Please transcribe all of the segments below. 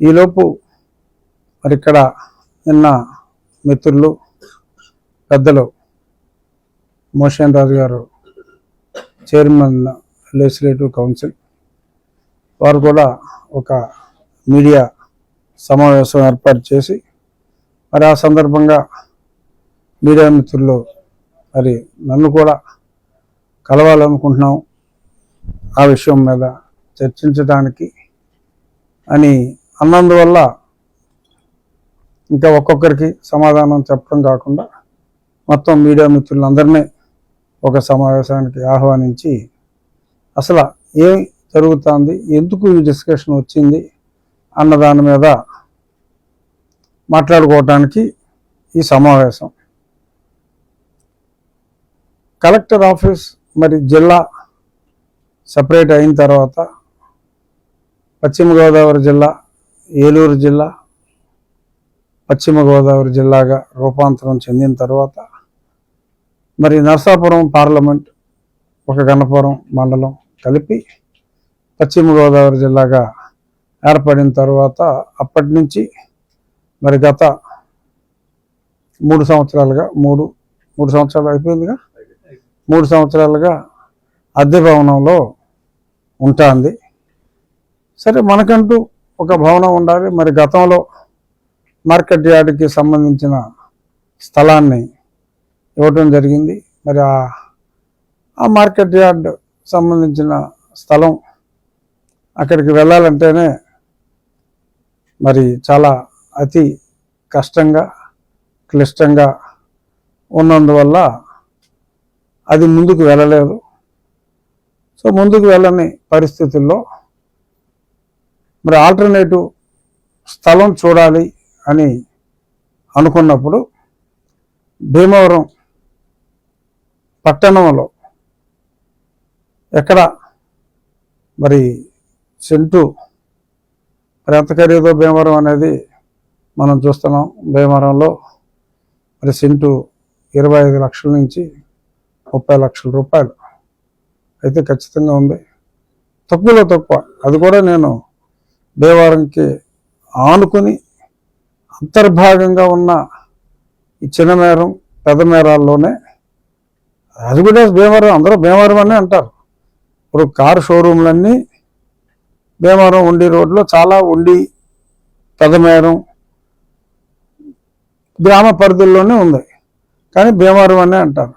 ఈలోపు మరి ఇక్కడ నిన్న మిత్రులు పెద్దలు మోషన్ రాజు గారు చైర్మన్ లెజిస్లేటివ్ కౌన్సిల్ వారు కూడా ఒక మీడియా సమావేశం ఏర్పాటు చేసి మరి ఆ సందర్భంగా మీడియా మిత్రులు మరి నన్ను కూడా కలవాలనుకుంటున్నాం. ఆ విషయం మీద చర్చించడానికి అని అన్నందువల్ల ఇంకా ఒక్కొక్కరికి సమాధానం చెప్పడం కాకుండా మొత్తం మీడియా మిత్రులందరినీ ఒక సమావేశానికి ఆహ్వానించి అసలు ఏం జరుగుతుంది ఎందుకు ఈ డిస్కషన్ వచ్చింది అన్న దాని మీద మాట్లాడుకోవటానికి ఈ సమావేశం. కలెక్టర్ ఆఫీస్ మరి జిల్లా సపరేట్ అయిన తర్వాత పశ్చిమ గోదావరి జిల్లా ఏలూరు జిల్లా పశ్చిమ గోదావరి జిల్లాగా రూపాంతరం చెందిన తర్వాత మరి నరసాపురం పార్లమెంట్ ఒక గణపురం మండలం కలిపి పశ్చిమ గోదావరి జిల్లాగా ఏర్పడిన తర్వాత అప్పటి నుంచి మరి గత మూడు సంవత్సరాలుగా మూడు మూడు సంవత్సరాలు అయిపోయిందిగా? మూడు సంవత్సరాలుగా అద్దె భవనంలో ఉంటుంది. సరే మనకంటూ ఒక భవనం ఉండాలి. మరి గతంలో మార్కెట్ యార్డ్కి సంబంధించిన స్థలాన్ని ఇవ్వటం జరిగింది. మరి ఆ ఆ మార్కెట్ యార్డ్ సంబంధించిన స్థలం అక్కడికి వెళ్ళాలంటేనే మరి చాలా అతి కష్టంగా క్లిష్టంగా ఉన్నందువల్ల అది ముందుకు వెళ్ళలేదు. సో ముందుకు వెళ్ళని పరిస్థితుల్లో మరి ఆల్టర్నేటివ్ స్థలం చూడాలి అని అనుకున్నప్పుడు భీమవరం పట్టణంలో ఎక్కడ మరి సెంటు మరి ఎంత ఖరీదో భీమవరం అనేది మనం చూస్తున్నాం. భీమవరంలో మరి సెంటు ఇరవై ఐదు లక్షల నుంచి ముప్పై లక్షల రూపాయలు అయితే ఖచ్చితంగా ఉంది. తక్కువలో తక్కువ. అది కూడా నేను దేవారంకి ఆనుకుని అంతర్భాగంగా ఉన్న ఈ చిన్న మేరం పెద్ద మేరాల్లోనే అది కూడా భీమవరం అందరూ భీమవరం అనే అంటారు. ఇప్పుడు కారు షోరూమ్లన్నీ భీమవరం ఉండి రోడ్లో చాలా ఉండి పెదమేరం గ్రామ పరిధుల్లోనే ఉంది. కానీ భీమవరం అనే అంటారు.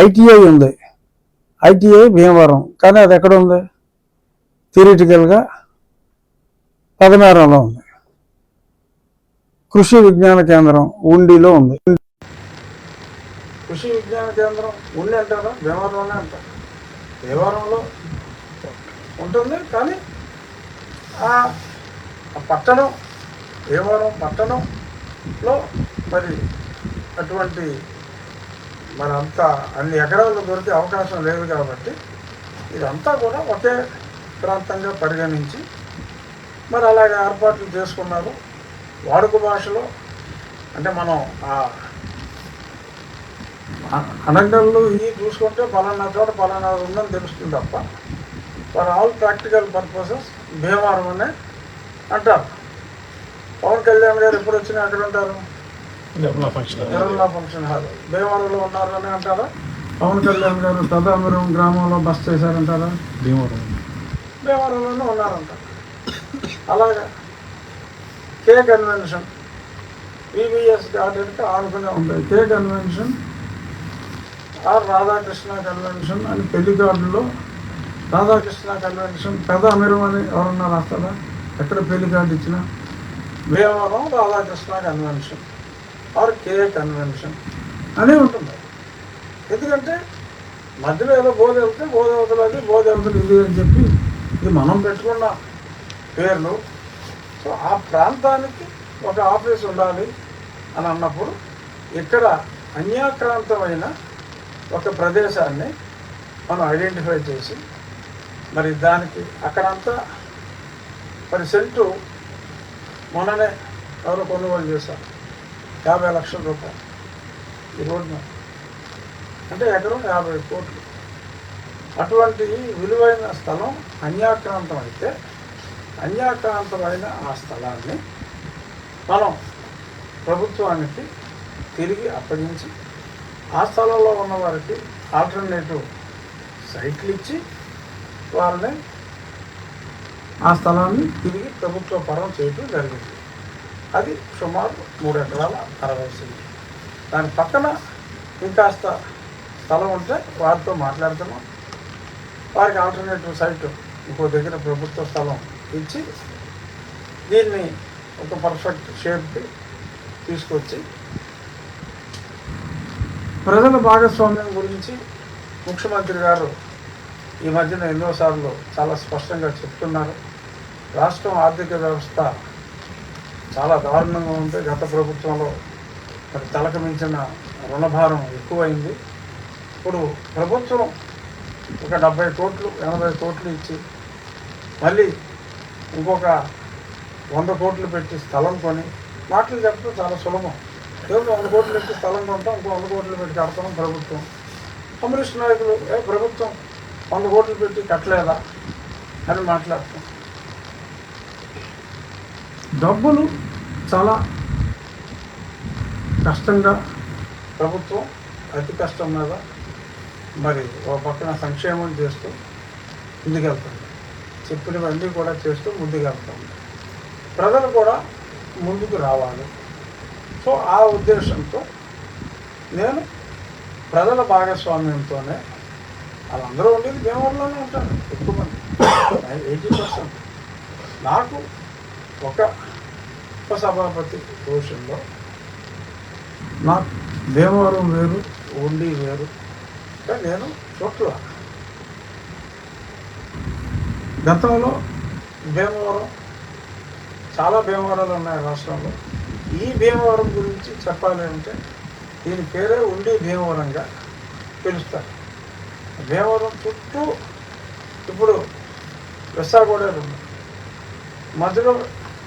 ఐటీఐ ఉంది. ఐటీఐ భీమవరం. కానీ అది ఎక్కడ ఉంది? థియరిటికల్గా పదమేరంలో ఉంది. కృషి విజ్ఞాన కేంద్రం ఉండిలో ఉంది. కృషి విజ్ఞాన కేంద్రం ఉండి అంటారా? భీమవరంలోనే అంటారు? భీమవరంలో ఉంటుంది కానీ ఆ పట్టణం భీమవరం పట్టణంలో మరి అటువంటి మరి అంతా అన్ని ఎకరాలు దొరికే అవకాశం లేదు కాబట్టి ఇదంతా కూడా ఒకే ప్రాంతంగా పరిగణించి మరి అలాగే ఏర్పాట్లు చేసుకున్నారు. వాడుక భాషలో అంటే మనం ఆ అనగడలు ఇవి చూసుకుంటే పలానా చోట పలానా ఉందని తెలుస్తుంది తప్ప for all practical purposes Bhimavaram అనే అంటారు. పవన్ కళ్యాణ్ గారు ఎప్పుడు వచ్చినా ఎక్కడ ఉంటారు? Nirmala function hall. భీమవరంలో ఉన్నారు అని అంటారా? పవన్ కళ్యాణ్ గారు తదామిరం గ్రామంలో బస్ చేశారంటారా? భీమవరం. భీమవరంలోనే ఉన్నారంట. అలాగా. కే కన్వెన్షన్ వివిఎస్ గార్డెన్కి ఆనుకునే ఉంటుంది. K convention R Radhakrishna convention అని పెళ్ళి కార్డులో రాధాకృష్ణ కన్వెన్షన్ పెద్ద అమీరం అని ఎవరన్నా రాస్తారా? ఎక్కడ పెళ్ళి కార్డు ఇచ్చినా? Bhimavaram Radhakrishna convention R K convention అని ఉంటుంది. ఎందుకంటే మధ్యలో ఏదో బోధవత బోధవతలు అది బోధవతలు ఇది అని చెప్పి ఇది మనం పెట్టుకున్న పేర్లు. సో ఆ ప్రాంతానికి ఒక ఆఫీస్ ఉండాలి అని అన్నప్పుడు ఇక్కడ అన్యాక్రాంతమైన ఒక ప్రదేశాన్ని మనం ఐడెంటిఫై చేసి మరి దానికి అక్కడంతా మరి సెంటు మొన్ననే ఎవరో కొనుగోలు చేశారు. యాభై లక్షల రూపాయలు. ఈ రోడ్డు అంటే ఎకరం యాభై కోట్లు. అటువంటి విలువైన స్థలం అన్యాక్రాంతం అయితే అన్యాక్రాంతమైన ఆ స్థలాన్ని మనం ప్రభుత్వానికి తిరిగి అప్పగించి ఆ స్థలంలో ఉన్న వారికి ఆల్టర్నేటివ్ సైట్లు ఇచ్చి వాళ్ళని ఆ స్థలాన్ని తిరిగి ప్రభుత్వ పరం చేయడం జరిగింది. అది సుమారు మూడు ఎకరాల అరవై సెంట్లు. దాని పక్కన ఇంకాస్త స్థలం ఉంటే వారితో మాట్లాడుతున్నాం వారికి ఆల్టర్నేటివ్ సైట్ ఇంకో దగ్గర ప్రభుత్వ స్థలం ఇచ్చి దీన్ని ఒక పర్ఫెక్ట్ షేప్కి తీసుకొచ్చి ప్రజల భాగస్వామ్యం గురించి ముఖ్యమంత్రి గారు ఈ మధ్యన ఎన్నోసార్లు చాలా స్పష్టంగా చెప్తున్నారు. రాష్ట్రం ఆర్థిక వ్యవస్థ చాలా దారుణంగా ఉంది. గత ప్రభుత్వంలో మరి తలకు మించిన రుణభారం ఎక్కువైంది. ఇప్పుడు ప్రభుత్వం ఒక డెబ్బై కోట్లు ఎనభై కోట్లు ఇచ్చి మళ్ళీ ఇంకొక వంద కోట్లు పెట్టి స్థలం కొని మాటలు చెప్పడం చాలా సులభం. కేవలం వంద కోట్లు పెట్టి స్థలం కొంటాం ఇంకో వంద కోట్లు పెట్టి కడతాం ప్రభుత్వం. కమ్యూనిస్ట్ నాయకులు ఏ ప్రభుత్వం వంద కోట్లు పెట్టి కట్టలేదా? అని మాట్లాడతాం. డబ్బులు చాలా కష్టంగా ప్రభుత్వం అతి కష్టం మీద మరి ఒక పక్కన సంక్షేమం చేస్తూ ముందుకెళ్తుంది. చెప్పినవన్నీ కూడా చేస్తూ ముందుకెళ్తుంది ప్రజలు కూడా ముందుకు రావాలి. సో ఆ ఉద్దేశంతో నేను ప్రజల భాగస్వామ్యంతోనే వాళ్ళందరూ ఉండేది భీమవరంలోనే ఉంటాను ఎక్కువ మంది. Eighty percent. నాకు ఒక ఉపసభాపతి పోషన్లో నాకు భీమవరం వేరు ఉండి వేరు. నేను చోట్ల గతంలో భీమవరం చాలా భీమవరాలు ఉన్నాయి రాష్ట్రంలో. ఈ భీమవరం గురించి చెప్పాలి అంటే దీని పేరే ఉండి భీమవరంగా పిలుస్తారు. భీమవరం చుట్టూ ఇప్పుడు వెస్సాగోడేరు ఉంది. మధ్యలో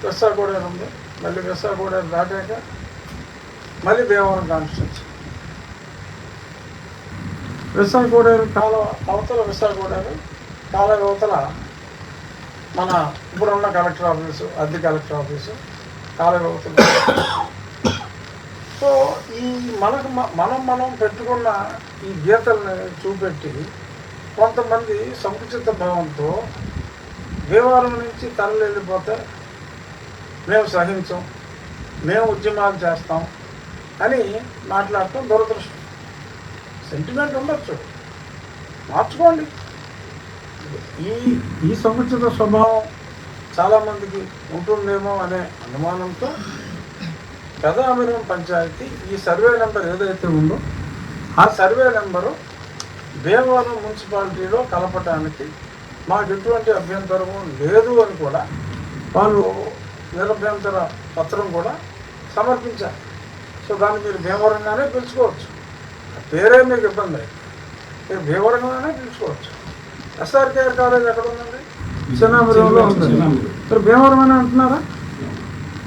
వెస్సాగోడేరు ఉంది. మళ్ళీ వెస్సాగోడేరు దాటాక మళ్ళీ భీమవరం కాన్స్టిట్యూన్సీ. విశాఖగూడెరు కాలువ అవతల విశాఖగూడెరు కాలువ అవతల మన ఇప్పుడున్న కలెక్టర్ ఆఫీసు అద్దె కలెక్టర్ ఆఫీసు కాలువ సో ఈ మనకు మనం మనం పెట్టుకున్న ఈ గీతల్ని చూపెట్టి కొంతమంది సంకుచిత భావంతో దేవాలయం నుంచి తరలి వెళ్ళిపోతే మేము సహించం మేము ఉద్యమాలు చేస్తాం అని మాట్లాడటం దురదృష్టం. సెంటిమెంట్ ఉండొచ్చు. మార్చుకోండి. ఈ ఈ సముచిత స్వభావం చాలామందికి ఉంటుందేమో అనే అనుమానంతో కథామిరం పంచాయతీ ఈ సర్వే నెంబర్ ఏదైతే ఉందో ఆ సర్వే నెంబరు భీమవరం మున్సిపాలిటీలో కలపటానికి మాకు ఎటువంటి అభ్యంతరము లేదు అని కూడా వాళ్ళు నిరభ్యంతర పత్రం కూడా సమర్పించారు. సో దాన్ని మీరు భీమవరంగానే పిలుచుకోవచ్చు. పేరే మీకు ఇబ్బంది అయితే మీరు భీమవరంగానే పిలుచుకోవచ్చు. ఎస్ఆర్కేఆర్ కాలేజ్ ఎక్కడ ఉందండి? చిన్నాపురంలో మరి భీమవరం అని అంటున్నారా?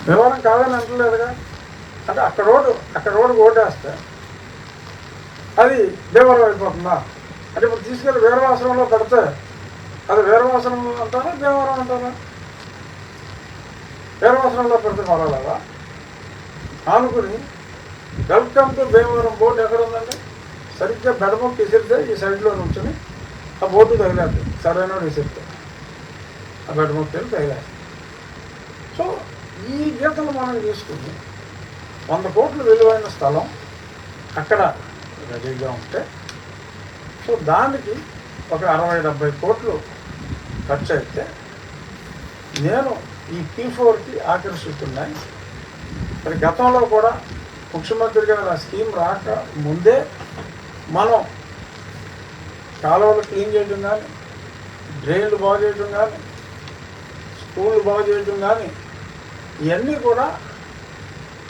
భీమవరం కాదని అంటలేదుగా అంటే అక్కడ రోడ్డు అక్కడ రోడ్డు ఓటేస్తే అది భీమవరం అయిపోతుందా? అంటే ఇప్పుడు తీసుకెళ్ళి వీరవాసనంలో పెడితే అది వీరవాసనం అంటారా భీమవరం అంటారా? వీరవాసనంలో పెడితే పర్వాలేదా ఆనుకుని వెల్కమ్ టు భీమవరం బోర్డు ఎక్కడ ఉందండి? సరిగ్గా బెడమొక్క విసిరితే ఈ సైడ్లో నుంచుని ఆ బోర్డు తగిలేదు సరైన విసిరితే ఆ బెడమొక్క వెళ్ళి తగిలేదు సో ఈ గీతలు మనం తీసుకుని వంద కోట్లు విలువైన స్థలం అక్కడ రెడీగా ఉంటే సో దానికి ఒక అరవై డెబ్బై కోట్లు ఖర్చు అయితే నేను ఈ పీ ఫోర్కి ఆకర్షిస్తున్నాయి మరి గతంలో కూడా ముఖ్యమంత్రి గారు ఆ స్కీమ్ రాక ముందే మనం కాలువలు క్లీన్ చేయడం కానీ డ్రైన్లు బాగు చేయడం కానీ స్కూళ్ళు బాగు చేయడం కానీ ఇవన్నీ కూడా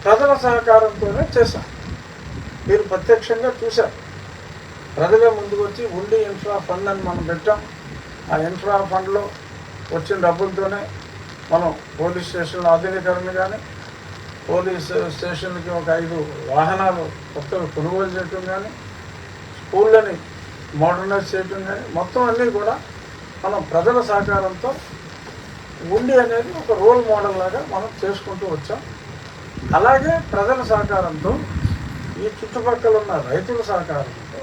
ప్రజల సహకారంతోనే చేశాం. మీరు ప్రత్యక్షంగా చూశారు. ప్రజలే ముందుకు వచ్చి ఉండి ఇన్ఫ్రా ఫండ్ అని మనం పెట్టాం. ఆ ఇన్ఫ్రా ఫండ్లో వచ్చిన డబ్బులతోనే మనం పోలీస్ స్టేషన్ల ఆధునీకరణ కానీ పోలీస్ స్టేషన్కి ఒక ఐదు వాహనాలు కొత్తగా కొనుగోలు చేయటం కానీ స్కూళ్ళని మోడర్నైజ్ చేయటం కానీ మొత్తం అన్నీ కూడా మనం ప్రజల సహకారంతో ఉండి అనేది ఒక రోల్ మోడల్ లాగా మనం చేసుకుంటూ వచ్చాం. అలాగే ప్రజల సహకారంతో ఈ చుట్టుపక్కల ఉన్న రైతుల సహకారంతో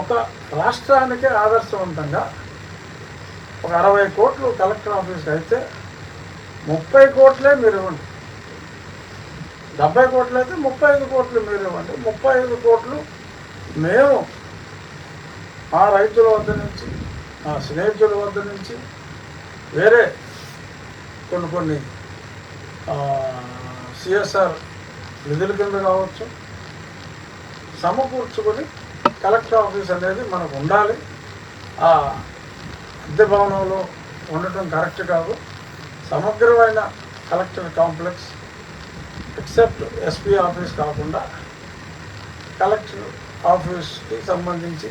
ఒక రాష్ట్రానికే ఆదర్శవంతంగా ఒక అరవై కోట్లు కలెక్టర్ ఆఫీస్కి అయితే ముప్పై కోట్లే మీరు ఇవ్వండి. డెబ్బై కోట్లు అయితే ముప్పై ఐదు కోట్లు మీరు ఇవ్వండి. ముప్పై ఐదు కోట్లు మేము ఆ రైతుల వద్ద నుంచి ఆ స్నేహితుల వద్ద నుంచి వేరే కొన్ని కొన్ని సిఎస్ఆర్ నిధుల కింద కావచ్చు సమకూర్చుకొని కలెక్టర్ ఆఫీస్ అనేది మనకు ఉండాలి. ఆ అద్దె భవనంలో ఉండటం కరెక్ట్ కాదు. సమగ్రమైన collector complex except SP office కాకుండా కలెక్టర్ ఆఫీస్కి సంబంధించి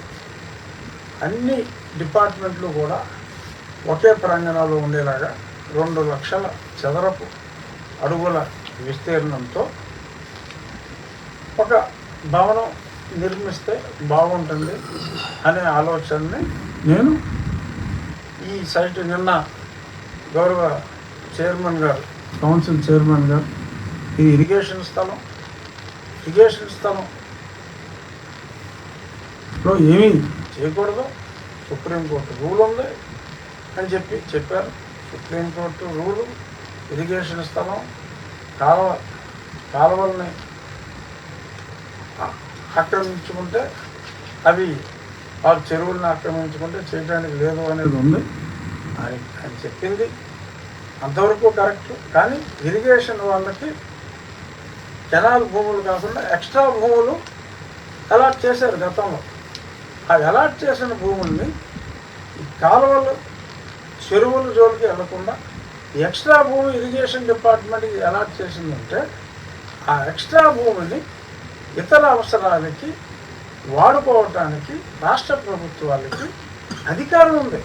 అన్ని డిపార్ట్మెంట్లు కూడా ఒకే ప్రాంగణంలో ఉండేలాగా రెండు లక్షల చదరపు అడుగుల విస్తీర్ణంతో ఒక భవనం నిర్మిస్తే బాగుంటుంది అనే ఆలోచనని నేను ఈ సైట్ నిన్న గౌరవ చైర్మన్ గారు కౌన్సిల్ చైర్మన్ గారు ఇది ఇరిగేషన్ స్థలం ఇరిగేషన్ స్థలం లో ఏమీ చేయకూడదు. సుప్రీంకోర్టు రూల్ ఉంది అని చెప్పి చెప్పారు. సుప్రీంకోర్టు రూలు ఇరిగేషన్ స్థలం కాలువ కాలువల్ని ఆక్రమించుకుంటే అవి వాళ్ళ చెరువులను ఆక్రమించుకుంటే చేయడానికి లేదు అనేది ఉంది. అని అని చెప్పింది. అంతవరకు కరెక్ట్ కానీ ఇరిగేషన్ వాళ్ళకి కెనాల్ భూములు కాకుండా ఎక్స్ట్రా భూములు అలాట్ చేశారు గతంలో. అవి అలాట్ చేసిన భూముల్ని కాలువలు చెరువుల జోలికి వెళ్ళకుండా ఎక్స్ట్రా భూమి ఇరిగేషన్ డిపార్ట్మెంట్కి అలాట్ చేసిందంటే ఆ ఎక్స్ట్రా భూమిని ఇతర అవసరాలకి వాడుకోవటానికి రాష్ట్ర ప్రభుత్వాలకి అధికారం ఉంది.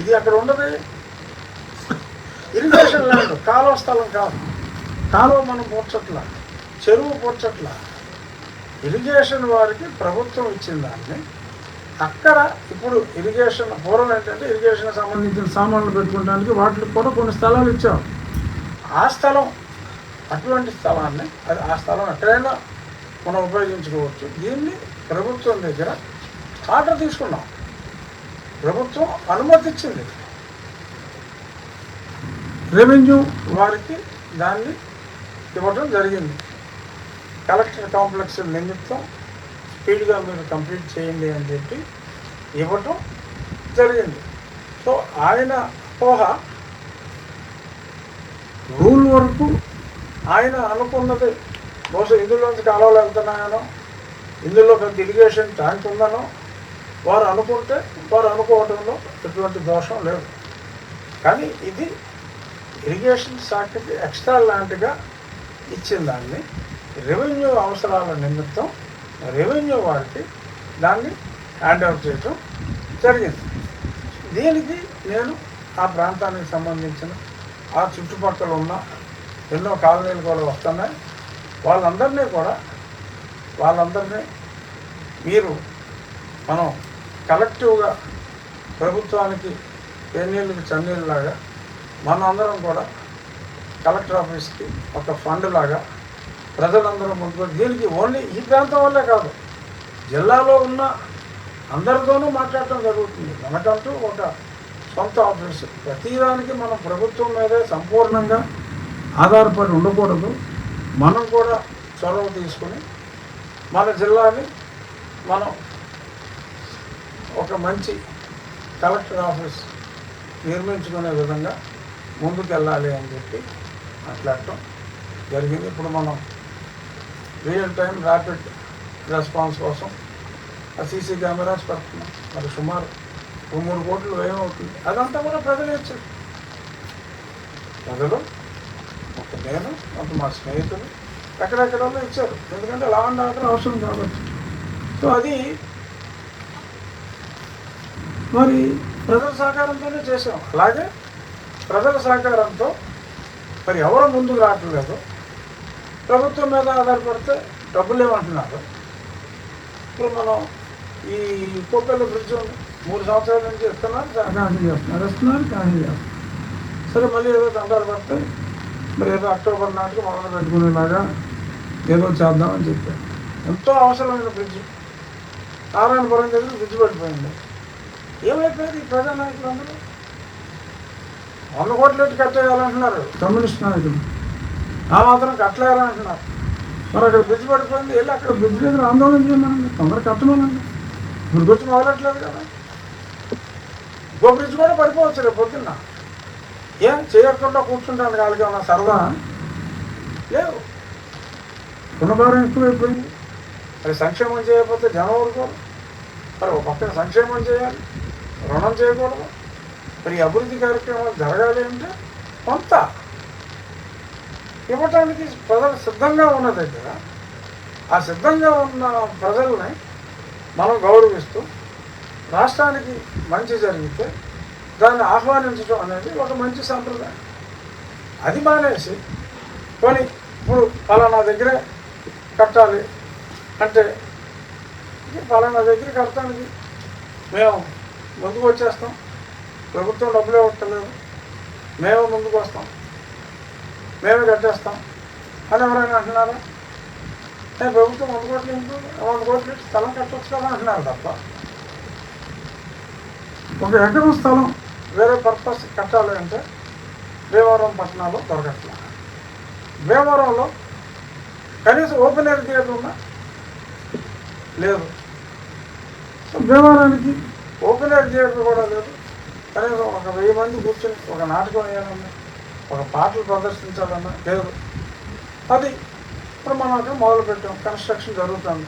ఇది అక్కడ ఉండదు. ఇరిగేషన్ ల్యాండ్ కాలువ స్థలం కాదు. కాలువ మనం పూడ్చట్ల చెరువు పూడ్చట్ల ఇరిగేషన్ వారికి ప్రభుత్వం ఇచ్చిన దాన్ని. అక్కడ ఇప్పుడు ఇరిగేషన్ పూర్వం ఏంటంటే ఇరిగేషన్ సంబంధించిన సామాన్లు పెట్టుకోవడానికి వాటికి కూడా కొన్ని స్థలాలు ఇచ్చాం. ఆ స్థలం అటువంటి స్థలాన్ని అది ఆ స్థలం ఎక్కడైనా మనం ఉపయోగించుకోవచ్చు. దీన్ని ప్రభుత్వం దగ్గర ఆర్డర్ తీసుకున్నాం. ప్రభుత్వం అనుమతి ఇచ్చింది రెవెన్యూ వారికి దాన్ని ఇవ్వడం జరిగింది. కలెక్టర్ కాంప్లెక్స్ నిమిత్తం స్పీడ్గా మీరు కంప్లీట్ చేయండి అని చెప్పి ఇవ్వటం జరిగింది. సో ఆయన అపోహ రూల్ వరకు ఆయన అనుకున్నది. బహుశా ఇందులోంచి కాలువలు వెళ్తున్నాయనో ఇందులో పెద్ద ఇరిగేషన్ ట్యాంక్ ఉందనో వారు అనుకుంటే వారు అనుకోవడంలో ఎటువంటి దోషం లేదు. కానీ ఇది ఇరిగేషన్ శాఖకి ఎక్స్ట్రా లాంటిగా ఇచ్చిన దాన్ని రెవెన్యూ అవసరాల నిమిత్తం రెవెన్యూ వారికి దాన్ని హ్యాండ్ అవుట్ చేయటం జరిగింది. దీనికి నేను ఆ ప్రాంతానికి సంబంధించిన ఆ చుట్టుపక్కల ఉన్న ఎన్నో కాలనీలు కూడా వస్తున్నాయి. వాళ్ళందరినీ కూడా వాళ్ళందరినీ మీరు మనం కలెక్టివ్గా ప్రభుత్వానికి పెన్నీళ్ళకి చన్నీళ్ళలాగా మనందరం కూడా కలెక్టర్ ఆఫీస్కి ఒక ఫండ్ లాగా ప్రజలందరూ ముందుకు దీనికి ఓన్లీ ఈ ప్రాంతం వల్లే కాదు జిల్లాలో ఉన్న అందరితోనూ మాట్లాడటం జరుగుతుంది. మనకంటూ ఒక సొంత ఆఫీసు. ప్రతిదానికి మనం ప్రభుత్వం మీదే సంపూర్ణంగా ఆధారపడి ఉండకూడదు. మనం కూడా చొరవ తీసుకుని మన జిల్లాని మనం ఒక మంచి కలెక్టర్ ఆఫీస్ నిర్మించుకునే విధంగా ముందుకు వెళ్ళాలి అని చెప్పి మాట్లాడటం జరిగింది. ఇప్పుడు మనం రియల్ టైం ర్యాపిడ్ రెస్పాన్స్ కోసం ఆ సీసీ కెమెరాస్ పెడుతున్నాం మరి సుమారు ఓ మూడు కోట్లు వ్యయం అవుతుంది అదంతా కూడా ప్రజలు ఇచ్చారు ప్రజలు ఒక నేను ఒక మా స్నేహితులు ఎక్కడెక్కడ ఇచ్చారు. ఎందుకంటే లా అండ్ ఆర్డర్ అవసరం కాబట్టి. సో అది మరి ప్రజల సహకారంతోనే చేసాం అలాగే ప్రజల సహకారంతో మరి ఎవరు ముందుకు రావట్లేదు? ప్రభుత్వం మీద ఆధారపడితే డబ్బులు ఏమంటున్నారు ఇప్పుడు మనం ఈ కోపెల్ల బ్రిడ్జ్ మూడు సంవత్సరాల నుంచి ఇస్తున్నారు క్యాన్సిల్ చేస్తున్నారు ఇస్తున్నారు క్యాన్సిల్ చేస్తున్నారు సరే మళ్ళీ ఏదో దండాలు పడతాయి మరి ఏదో అక్టోబర్ నాటికి మొదలు పెట్టుకునేలాగా ఏదో చేద్దామని చెప్పారు. ఎంతో అవసరమైన బ్రిడ్జ్. నారాయణపురం దగ్గర బ్రిడ్జ్ పడిపోయింది. ఏమైపోయింది ఈ ప్రజా నాయకులందరూ వంద కోట్లు ఎట్టి కట్టేయాలంటున్నారు. కమ్యూనిస్ట్ నాయకులు ఆ మాత్రం కట్టలేరంటున్నారు మరి అక్కడ బ్రిడ్జ్ పడిపోయింది వెళ్ళి అక్కడ బ్రిడ్జ్ దగ్గర ఆందోళన చేయమనండి తొందర కట్టమనండి. ఇప్పుడు గుర్తు మొదలట్లేదు కదా. ఇంకో బ్రిడ్జ్ కూడా పడిపోవచ్చు రేపు పొద్దున్న. ఏం చేయకుండా కూర్చుంటాను వాళ్ళకి ఏమన్నా సరదా లేవు రుణభారం ఎక్కువైపోయింది. మరి సంక్షేమం చేయకపోతే జనం ఊరుకోరు. మరి ఒక పక్కన సంక్షేమం చేయాలి. రుణం చేయకూడదు. మరి అభివృద్ధి కార్యక్రమాలు జరగాలి అంటే కొంత ఇవ్వటానికి ప్రజలు సిద్ధంగా ఉన్న దగ్గర ఆ సిద్ధంగా ఉన్న ప్రజల్ని మనం గౌరవిస్తూ రాష్ట్రానికి మంచి జరిగితే దాన్ని ఆహ్వానించడం అనేది ఒక మంచి సాంప్రదాయం. అది మానేసి కొని ఇప్పుడు ఫలానా దగ్గరే కట్టాలి అంటే ఇది ఫలానా దగ్గర కడతానికి మేము ముందుకు వచ్చేస్తాం. ప్రభుత్వం డబ్బులు ఇవ్వట్లేదు. మేము ముందుకు వస్తాం. మేమే కట్టేస్తాం. అని ఎవరైనా అంటున్నారా? నేను ప్రభుత్వం వంద కోట్లు ఎందుకు వంద కోట్లు స్థలం కట్టవచ్చు కదా అంటున్నారు తప్ప. ఒక ఎకరం స్థలం వేరే పర్పస్ కట్టాలి అంటే భీమవరం పట్టణాల్లో దొరకట్లేదు భీమవరంలో కనీసం ఓపెన్ ఎయిర్ థియేటర్ ఉందా? లేదు. సో భీమవరానికి ఓపెన్ ఎయిర్ థియేటర్ కూడా లేదు. కనీసం ఒక వెయ్యి మంది కూర్చొని ఒక నాటకం ఏమైనా ఒక పాటలు ప్రదర్శించాలన్నా లేదు. అది ఇప్పుడు మనం అక్కడ మొదలు పెట్టాం కన్స్ట్రక్షన్ జరుగుతుంది.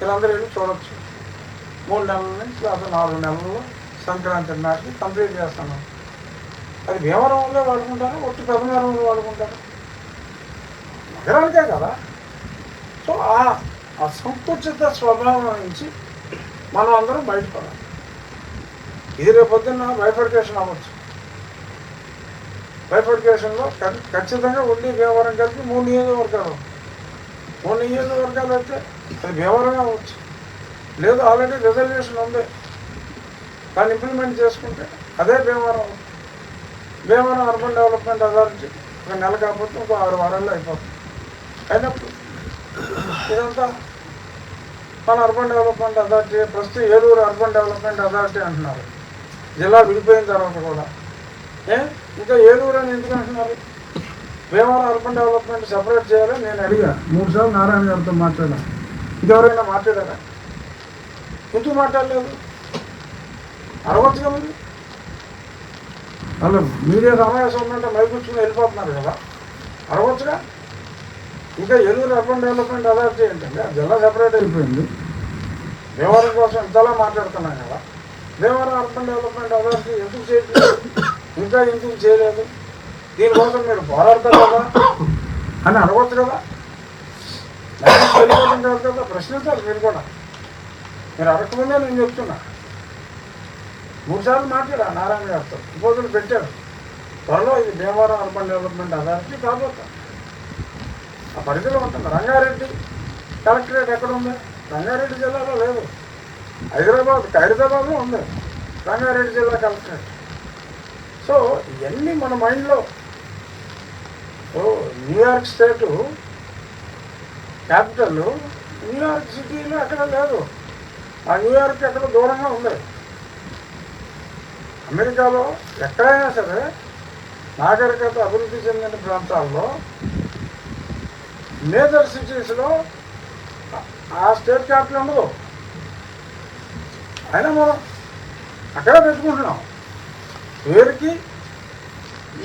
వీళ్ళందరూ వెళ్ళి చూడొచ్చు. మూడు నెలల నుంచి లేదా నాలుగు నెలల్లో సంక్రాంతి నాటికి కంప్లీట్ చేస్తున్నాం. అది భీమవరంలో వాడుకుంటారు? ఒట్టి పెదమరంలో వాడుకుంటారు? నగరానికే కదా. సో ఆ అసంకుచిత స్వభావం నుంచి మనం అందరం బయటపడాలి. ఇది రేపొద్దున్న బైఫర్కేషన్ అవ్వచ్చు. బైఫర్కేషన్లో ఖచ్చితంగా ఉండి భీమవరం కలిపి మూడు నియోజకవర్గాలు మూడు నియోజకవర్గాలు అయితే అది భీమవరం అవ్వచ్చు. లేదు ఆల్రెడీ రిజర్వేషన్ ఉంది. దాన్ని ఇంప్లిమెంట్ చేసుకుంటే అదే భీమవరం అవుతుంది. భీమవరం అర్బన్ డెవలప్మెంట్ అథారిటీ ఒక నెల కాకపోతే ఒక ఆరు వారాల్లో అయిపోతుంది. అయినప్పుడు ఇదంతా మన అర్బన్ డెవలప్మెంట్ అథారిటీ ప్రస్తుతం ఏలూరు అర్బన్ డెవలప్మెంట్ అథారిటీ అంటున్నారు. జిల్లా విడిపోయిన తర్వాత కూడా ఇంకా ఏలూరు అని ఎందుకు అంటున్నారు? భీమవరం అర్బన్ డెవలప్మెంట్ సెపరేట్ చేయాలని నేను అడిగా. మూడు సార్లు నారాయణ గారితో మాట్లాడా. ఇంకెవరైనా మాట్లాడారా? ఎందుకు మాట్లాడలేదు? అరవచ్చుగా మరి? వాళ్ళు మీడియా సమావేశం ఉందంటే మై కూర్చుని వెళ్ళిపోతున్నారు కదా. అరవచ్చుగా? ఇంకా ఏలూరు అర్బన్ డెవలప్మెంట్ అథారిటీ ఏంటంటే ఆ జిల్లా సెపరేట్ అయిపోయింది. భీమవరం కోసం ఇంతలా మాట్లాడుతున్నాం కదా. భీమవరం అర్బన్ డెవలప్మెంట్ అథారిటీ ఎందుకు చేయట్లేదు? ఇంకా ఎందుకు చేయలేదు? దీనికోసం మీరు పోరాడతారు కదా అని అడగచ్చు కదా? నాకు కాదు కదా? ప్రశ్నించాలి మీరు కూడా. మీరు అడగకుండా నేను చెప్తున్నా. మూడుసార్లు మాట్లాడా నారాయణ గారితో. ప్రపోజల్ పెట్టారు. త్వరలో ఇది భీమవరం అర్బన్ డెవలప్మెంట్ అథారిటీ కాబోతా. ఆ పరిధిలో ఉంటుంది రంగారెడ్డి. కలెక్టరేట్ ఎక్కడ ఉంది? రంగారెడ్డి జిల్లాలో లేదు. హైదరాబాద్ ఖైరతాబాద్లో ఉంది. రంగారెడ్డి జిల్లా కలెక్టరేట్. సో ఇవన్నీ మన మైండ్లో. ఓ New York state capital New York సిటీలో ఎక్కడ లేదు. ఆ న్యూయార్క్ ఎక్కడ దూరంగా ఉంది. అమెరికాలో ఎక్కడైనా సరే నాగరికత అభివృద్ధి చెందిన ప్రాంతాల్లో మేజర్ సిటీస్లో ఆ స్టేట్ క్యాపిటల్ ఉండదు. అయినా మనం అక్కడే పెట్టుకుంటున్నాం. పేరుకి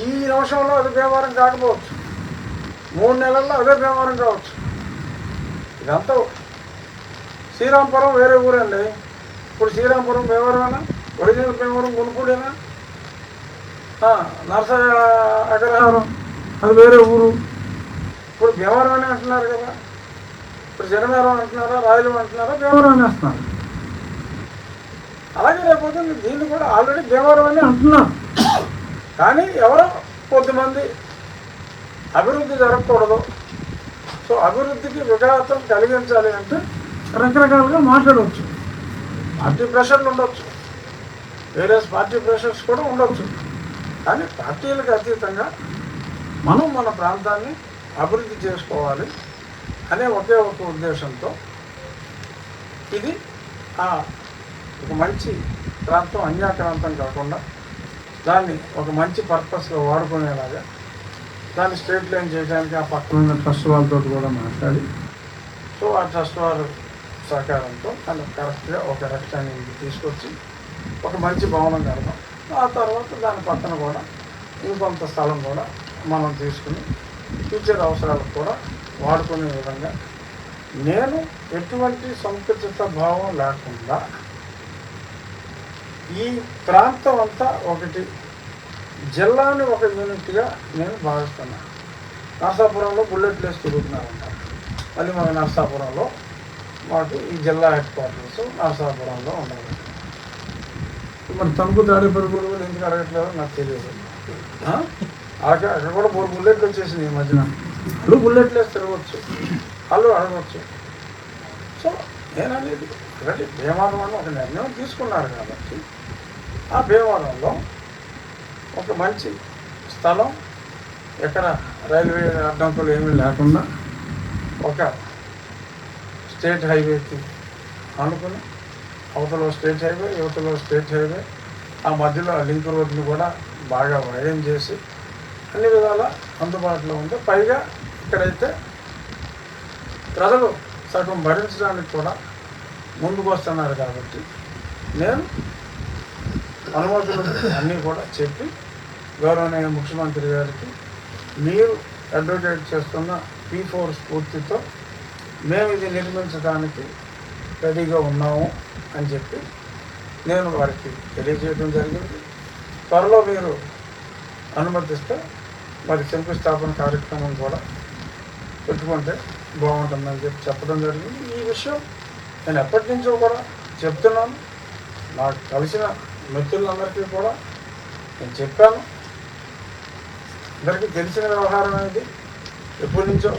ఈ నిమిషంలో అది వ్యవహారం కాకపోవచ్చు. మూడు నెలల్లో అదే వ్యవహారం కావచ్చు. ఇదంతా శ్రీరాంపురం వేరే ఊరండి. ఇప్పుడు శ్రీరాంపురం భీమవరమేనా ఒరిజినల్ భీమవరం గుణకూడేనా నరస అగ్రహారం అది వేరే ఊరు. ఇప్పుడు భీమవరం అని అంటున్నారు కదా. ఇప్పుడు జనమేరం అంటున్నారా రాయలు అంటున్నారా భీమవరం అని అంటున్నారు. అలాగే రేపు దీన్ని కూడా ఆల్రెడీ భీమవరం అని అంటున్నాం. కానీ ఎవరో కొద్దిమంది అభివృద్ధి జరగకూడదు. సో అభివృద్ధికి విఘాతం కలిగించాలి అంటే రకరకాలుగా మాట్లాడవచ్చు. పార్టీ ప్రెషర్లు ఉండొచ్చు. వేరే పార్టీ ప్రెషర్స్ కూడా ఉండొచ్చు. కానీ పార్టీలకు అతీతంగా మనం మన ప్రాంతాన్ని అభివృద్ధి చేసుకోవాలి అనే ఒకే ఒక ఉద్దేశంతో ఇది ఒక మంచి ప్రాంతం అన్యాక్రాంతం కాకుండా దాన్ని ఒక మంచి పర్పస్లో వాడుకునేలాగా దాన్ని స్ట్రేట్ లైన్ చేయడానికి ఆ పక్కన ఉన్న ట్రస్ట్ వాళ్ళతో కూడా మాట్లాడి సో ఆ ట్రస్ట్ వారు సహకారంతో దాన్ని కరెక్ట్గా ఒక రెక్టాంగిల్కి తీసుకొచ్చి ఒక మంచి భవనం కడతాం ఆ తర్వాత దాని పక్కన కూడా ఇంకొంత స్థలం కూడా మనం తీసుకుని ఫ్యూచర్ అవసరాలకు కూడా వాడుకునే విధంగా నేను ఎటువంటి సంకుచిత భావం లేకుండా ఈ ప్రాంతం అంతా ఒకటి. జిల్లాని ఒక యూనిట్గా నేను భావిస్తున్నాను నర్సాపురంలో బుల్లెట్ లేసి తిరుగుతున్నారంట. మళ్ళీ మన నర్సాపురంలో మాకు ఈ జిల్లా హెడ్ క్వార్టర్స్ నర్సాపురంలో ఉండాలి మరి తణుకు తాడేపల్లి కూడా ఎందుకు అడగట్లేదో నాకు తెలియదు. ఆ? అక్కడ అక్కడ కూడా మూడు బుల్లెట్లు వచ్చేసింది ఈ మధ్యన. వాళ్ళు బుల్లెట్లు వేసి తిరగవచ్చు వాళ్ళు అడగవచ్చు సో నేననేది ఎందుకంటే భీమవరంలో ఒక నిర్ణయం తీసుకున్నారు కాబట్టి ఆ భీమవరంలో ఒక మంచి స్థలం ఎక్కడ రైల్వే అడ్డంకులు ఏమీ లేకుండా ఒక స్టేట్ హైవేకి అనుకుని అవతల స్టేట్ హైవే యువతలో స్టేట్ హైవే ఆ మధ్యలో లింక్ రోడ్ని కూడా బాగా వైరం చేసి అన్ని విధాల అందుబాటులో ఉంది పైగా ఇక్కడైతే ప్రజలు సగం భరించడానికి కూడా ముందుకు వస్తున్నారు కాబట్టి నేను అనుమతులు అన్నీ కూడా చెప్పి గౌరవనీయ ముఖ్యమంత్రి గారికి మీరు అడ్వకేట్ చేస్తున్న పీ ఫోర్ స్ఫూర్తితో మేము ఇది నిర్మించడానికి రెడీగా ఉన్నాము అని చెప్పి నేను వారికి తెలియజేయడం జరిగింది. త్వరలో మీరు అనుమతిస్తే మరి శంకుస్థాపన కార్యక్రమం కూడా పెట్టుకుంటే బాగుంటుందని చెప్పి చెప్పడం జరిగింది. ఈ విషయం నేను ఎప్పటి నుంచో కూడా చెప్తున్నాను. నాకు కలిసిన మిత్రులందరికీ కూడా నేను చెప్పాను. అందరికీ తెలిసిన వ్యవహారం అనేది ఎప్పటి నుంచో.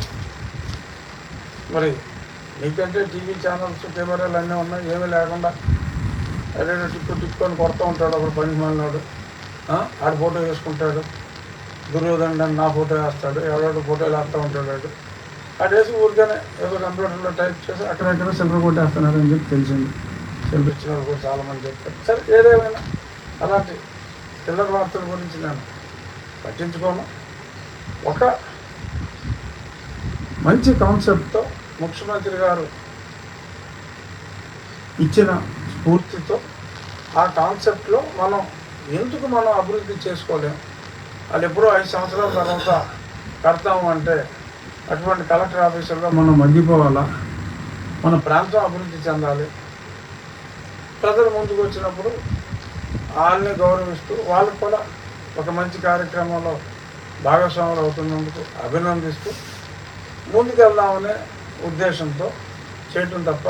మరి నీకంటే టీవీ ఛానల్స్ కెమెరాలు అన్నీ ఉన్నాయి. ఏమీ లేకుండా అదే టిక్కు టిక్కు అని కొడుతూ ఉంటాడు అప్పుడు పని మాలినాడు. ఆడ ఫోటో వేసుకుంటాడు. దుర్యోధనుడు అని నా ఫోటో వేస్తాడు. ఎవడో ఫోటోలు వేస్తూ ఉంటాడు అటు వేసి ఊరికనే ఏదో కంప్యూటర్లో టైప్ చేసి అక్కడక్కడ సిల్వర్ కొట్టేస్తున్నారు అని చెప్పి తెలిసింది. సిల్వర్ ఇచ్చిన వాళ్ళు కూడా చాలామంది చెప్తారు సరే ఏదేమైనా అలాంటి చిల్లర వార్తల గురించి నేను పట్టించుకోను. ఒక మంచి కాన్సెప్ట్తో ముఖ్యమంత్రి గారు ఇచ్చిన స్ఫూర్తితో ఆ కాన్సెప్ట్లో మనం ఎందుకు మనం అభివృద్ధి చేసుకోలేము వాళ్ళు ఎప్పుడో ఐదు సంవత్సరాల తర్వాత కడతాము అంటే అటువంటి కలెక్టర్ ఆఫీసర్గా మనం మగ్గిపోవాలా మన ప్రాంతం అభివృద్ధి చెందాలి. ప్రజలు ముందుకు వచ్చినప్పుడు వాళ్ళని గౌరవిస్తూ వాళ్ళకు కూడా ఒక మంచి కార్యక్రమంలో భాగస్వాములు అవుతున్నందుకు అభినందిస్తూ ముందుకెళ్దామనే ఉద్దేశంతో చేయటం తప్ప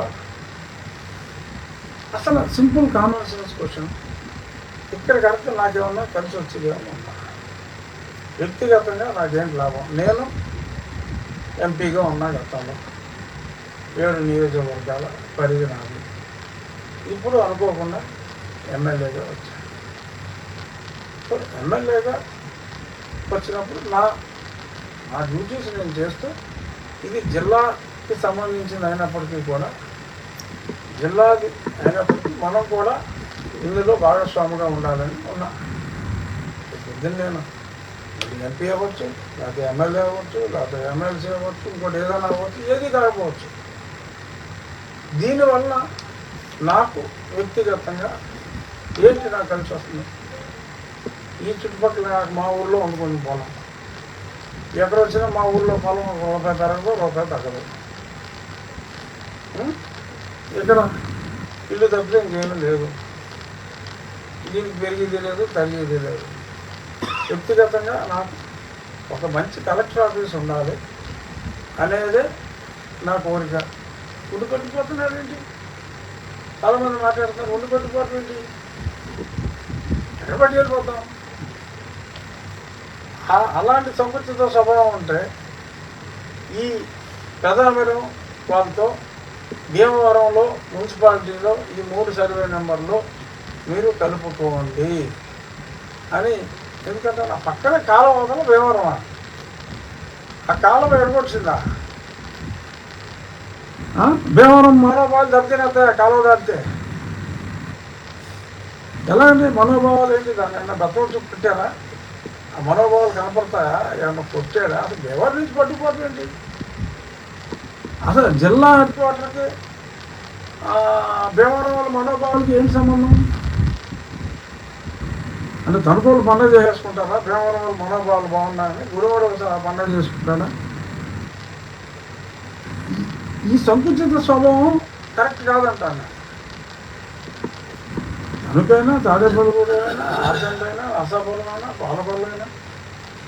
అసలు సింపుల్ కామన్ సెన్స్ క్వశ్చన్. ఇక్కడ కరెక్ట్ నాకేమన్నా కలిసి వచ్చింది ఉందా వ్యక్తిగతంగా నాకేం లాభం? నేను ఎంపీగా ఉన్నా గతంలో. ఏడు నియోజకవర్గాల పరిధి నాది ఇప్పుడు అనుకోకుండా ఎమ్మెల్యేగా వచ్చాను సో ఎమ్మెల్యేగా వచ్చినప్పుడు నా నా డ్యూటీస్ నేను చేస్తూ ఇది జిల్లాకి సంబంధించింది అయినప్పటికీ కూడా జిల్లాది అయినప్పటికీ మనం కూడా ఇందులో భాగస్వామిగా ఉండాలని ఉన్నా. పొద్దున్న నేను ఎంపీ అవ్వచ్చు లేకపోతే ఎమ్మెల్యే అవ్వచ్చు లేకపోతే ఎమ్మెల్సీ అవ్వచ్చు ఇంకోటి ఏదైనా అవ్వచ్చు ఏది కాకపోవచ్చు. దీనివల్ల నాకు వ్యక్తిగతంగా ఏంటి నాకు కలిసి వస్తుంది? ఈ చుట్టుపక్కల నాకు మా ఊళ్ళో వండుకొని పొలం ఎక్కడ వచ్చినా మా ఊళ్ళో పొలం ఒక రూపాయి తరగదు రూపాయి తగ్గదు. ఇక్కడ ఇల్లు తప్పితే ఇంకేమీ లేదు. దీనికి పెరిగేది లేదు తరిగేది లేదు. వ్యక్తిగతంగా నాకు ఒక మంచి కలెక్టర్ ఆఫీస్ ఉండాలి అనేది నా కోరిక. ఉండి పెట్టుకుపోతున్నారు ఏంటి? చాలామంది మాట్లాడుతున్నారు ఉండి పెట్టుకోవడం ఏంటి? ఎక్కడ పట్టి వెళ్ళిపోతాం అలాంటి సంకుచిత స్వభావం ఉంటే ఈ పెదామిరం వాళ్ళతో భీమవరంలో మున్సిపాలిటీలో ఈ మూడు సర్వే నెంబర్లో మీరు కలుపుకోండి అని ఎందుకంటే నా పక్కనే కాలం అవతల భీమవరం ఆ కాలం ఎడగొచ్చిందా ఆ? భీమవరం మనోభావాలు దెబ్బతినేస్తాయి కాలం దాటితే ఎలా అండి మనోభావాలు ఏంటి? దాన్ని ఏమన్నా బతం పెట్టారా? ఆ మనోభావాలు కనపడతాయా? ఏమన్నా కొట్టాడా అసలు ఎవరి నుంచి పట్టుకుపోతుంది అసలు జిల్లా హెడ్ క్వార్టర్కి భీమవరం వాళ్ళ మనోభావాలకి ఏం సంబంధం? అంటే తణుకోలు పండుగ చేసుకుంటారా భీమవరం వాళ్ళ మనోభావాలు బాగున్నాయని గురువాడు ఒకసారి ఆ పండుగ చేసుకుంటారా? ఈ- సంకుచిత స్వభావం కరెక్ట్ కాదంటాను తణుకైనా తాడేపల్లిగూడైనా అయినా అసాపురమైనా పాలపల్లైనా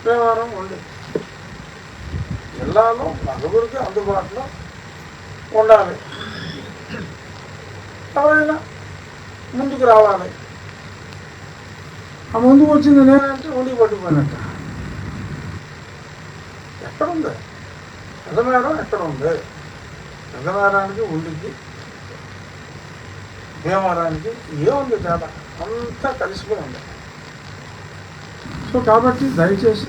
వ్యవహారం ఉంది. జిల్లాలో నలుగురికి అందుబాటులో ఉండాలి. ఎవరైనా ముందుకు రావాలి. ఆ ముందుకు వచ్చింది నేనంటే ఉండి పట్టుకుపోయినట్ట ఎక్కడుంది? పెదమేరం ఎక్కడ ఉంది పెదమేరానికి ఉండికి భీమవరానికి ఏముంది తేడా? అంతా కలిసిపోయి ఉంది. సో కాబట్టి దయచేసి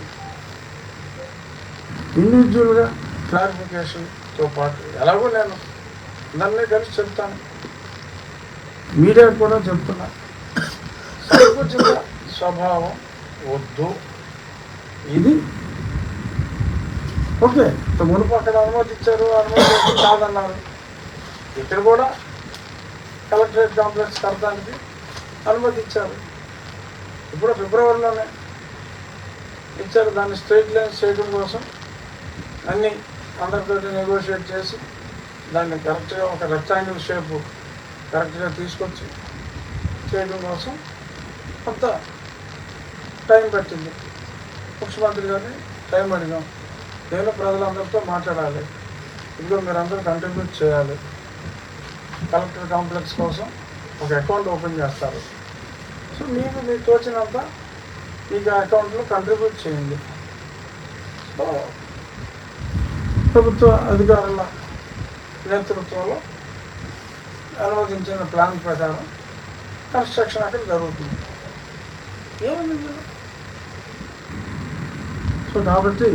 ఇండివిజువల్గా క్లారిఫికేషన్తో పాటు ఎలాగో నేను అందరినీ కలిసి చెప్తాను. మీడియాకు కూడా చెప్తున్నా. సంకుచిత స్వభావం వద్దు. ఇది? ఓకే. ఇంత మునుపు అక్కడ అనుమతి ఇచ్చారు అనుమతి కాదన్నారు. ఇక్కడ కూడా కలెక్టరేట్ కాంప్లెక్స్ కడతానికి అనుమతి ఇచ్చారు ఇప్పుడు ఫిబ్రవరిలోనే ఇచ్చారు. దాన్ని స్ట్రైట్ లైన్స్ చేయడం కోసం అన్ని అందరితోటి నెగోషియేట్ చేసి దాన్ని కరెక్ట్గా ఒక రెక్టాంగిల్ షేప్ కరెక్ట్గా తీసుకొచ్చి చేయడం కోసం కొంత టైం పట్టింది. ముఖ్యమంత్రి గారిని టైం అడిగాం. నేను ప్రజలందరితో మాట్లాడాలి. ఇదిగో మీరందరూ కంట్రిబ్యూట్ చేయాలి. కలెక్టర్ కాంప్లెక్స్ కోసం ఒక అకౌంట్ ఓపెన్ చేస్తారు. సో మీకు మీకు తోచినంత మీకు ఆ అకౌంట్లో కంట్రిబ్యూట్ చేయండి. సో ప్రభుత్వ అధికారుల నేతృత్వంలో అనుమతించిన ప్లాన్ ప్రకారం కన్స్ట్రక్షన్ అక్కడ జరుగుతుంది. ఏమైంది? సో కాబట్టి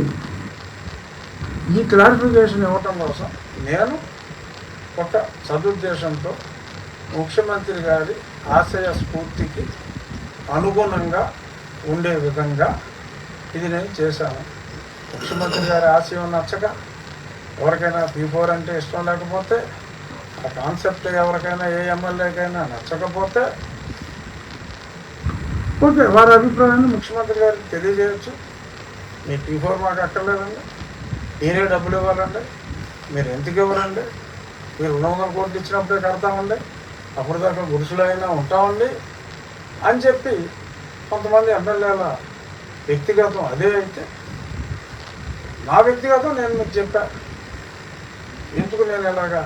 ఈ క్లారిఫికేషన్ ఇవ్వటం కోసం నేను ఒక సదుద్దేశంతో ముఖ్యమంత్రి గారి ఆశయ స్ఫూర్తికి అనుగుణంగా ఉండే విధంగా ఇది నేను చేశాను. ముఖ్యమంత్రి గారి ఆశయం నచ్చక ఎవరికైనా పీ ఫోర్ అంటే ఇష్టం లేకపోతే ఆ కాన్సెప్ట్ ఎవరికైనా ఏ ఎమ్మెల్యేకైనా నచ్చకపోతే ఓకే వారి అభిప్రాయాన్ని ముఖ్యమంత్రి గారికి తెలియజేయచ్చు. మీ పీ ఫోర్ మాకు అక్కర్లేదండి. నేనే డబ్బులు ఇవ్వాలండి. మీరు ఎందుకు ఇవ్వరండి? మీరు రెండు వందల కోట్లు ఇచ్చినప్పుడే కడతామండి. అప్పుడు దాకా గురుసులు అయినా ఉంటామండి అని చెప్పి కొంతమంది ఎమ్మెల్యేల వ్యక్తిగతం అదే అయితే. నా వ్యక్తిగతం నేను మీకు చెప్పా. ఎందుకు నేను ఇలాగా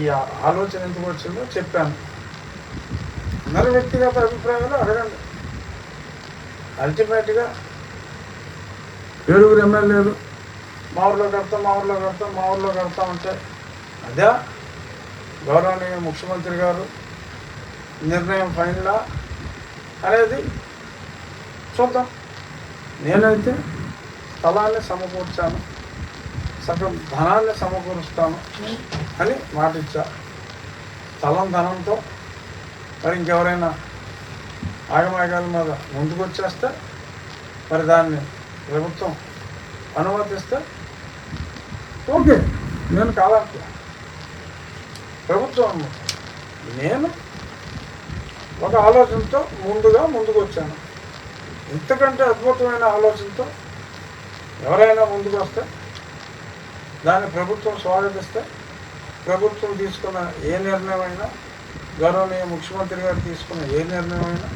ఈ ఆలోచన ఎందుకు వచ్చిందో చెప్పాను. అందరి వ్యక్తిగత అభిప్రాయాలు అడగండి. అల్టిమేట్గా ఏడుగురు ఎమ్మెల్యేలు. మా ఊర్లో కడతాం మా ఊర్లో కడతాం మా ఊర్లో కడతాం అంటే. అదే గౌరవనీయ ముఖ్యమంత్రి గారు నిర్ణయం ఫైనలా అనేది చూద్దాం. నేనైతే స్థలాన్ని సమకూర్చాను సగం ధనాన్ని సమకూరుస్తాను అని మాట ఇచ్చా స్థలం ధనంతో మరి ఇంకెవరైనా ఆగమాగాల మీద ముందుకు వచ్చేస్తే మరి దాన్ని ప్రభుత్వం అనుమతిస్తే ఓకే నేను కాదంటే ప్రభుత్వం నేను ఒక ఆలోచనతో ముందుగా ముందుకు వచ్చాను ఇంతకంటే అద్భుతమైన ఆలోచనతో ఎవరైనా ముందుకు వస్తే దాన్ని ప్రభుత్వం స్వాగతిస్తే ప్రభుత్వం తీసుకున్న ఏ నిర్ణయం అయినా గౌరవనీయ ముఖ్యమంత్రి గారు తీసుకున్న ఏ నిర్ణయం అయినా